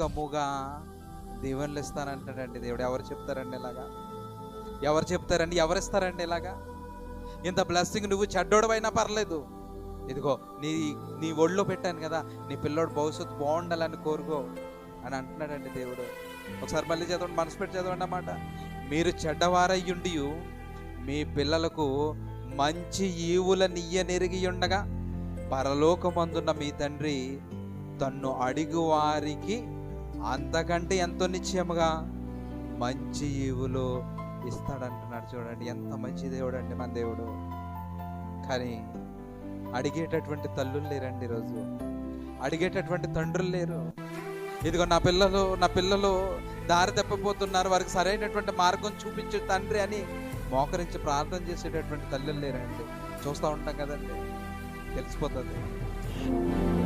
అధికముగా దేవుళ్ళు ఇస్తానంటాడండి దేవుడు. ఎవరు చెప్తారండి ఇలాగా? ఎవరు చెప్తారండి? ఎవరు ఇస్తారండి ఇలాగా? ఇంత బ్లెస్సింగ్ నువ్వు చెడ్డోడవైనా పర్లేదు. ఇదిగో నీ నీ ఒళ్ళో పెట్టాను కదా నీ పిల్లోడు భవిష్యత్తు బాగుండాలని కోరుకో అని అంటున్నాడండి దేవుడు. ఒకసారి మళ్ళీ చదవండి మనసు పెట్టి చదవండి అన్నమాట మీరు చెడ్డవారయ్యుండి మీ పిల్లలకు మంచి ఈవుల నియ్య నెరిగి ఉండగా పరలోకమందున్న మీ తండ్రి తన్ను అడిగు వారికి అంతకంటే ఎంతో నిశ్చయముగా మంచి ఈవులు ఇస్తాడంటున్నాడు చూడండి. ఎంత మంచి దేవుడు అండి మన దేవుడు. కానీ అడిగేటటువంటి తల్లులు లేరండి ఈరోజు. అడిగేటటువంటి తండ్రులు లేరు. ఇదిగో నా పిల్లలు నా పిల్లలు దారి తప్పిపోతున్నారు. వారికి సరైనటువంటి మార్గం చూపించే తండ్రి అని మోకరించి ప్రార్థన చేసేటటువంటి తల్లులు లేరండి. చూస్తూ ఉంటాం కదండి. తెలిసిపోతుంది.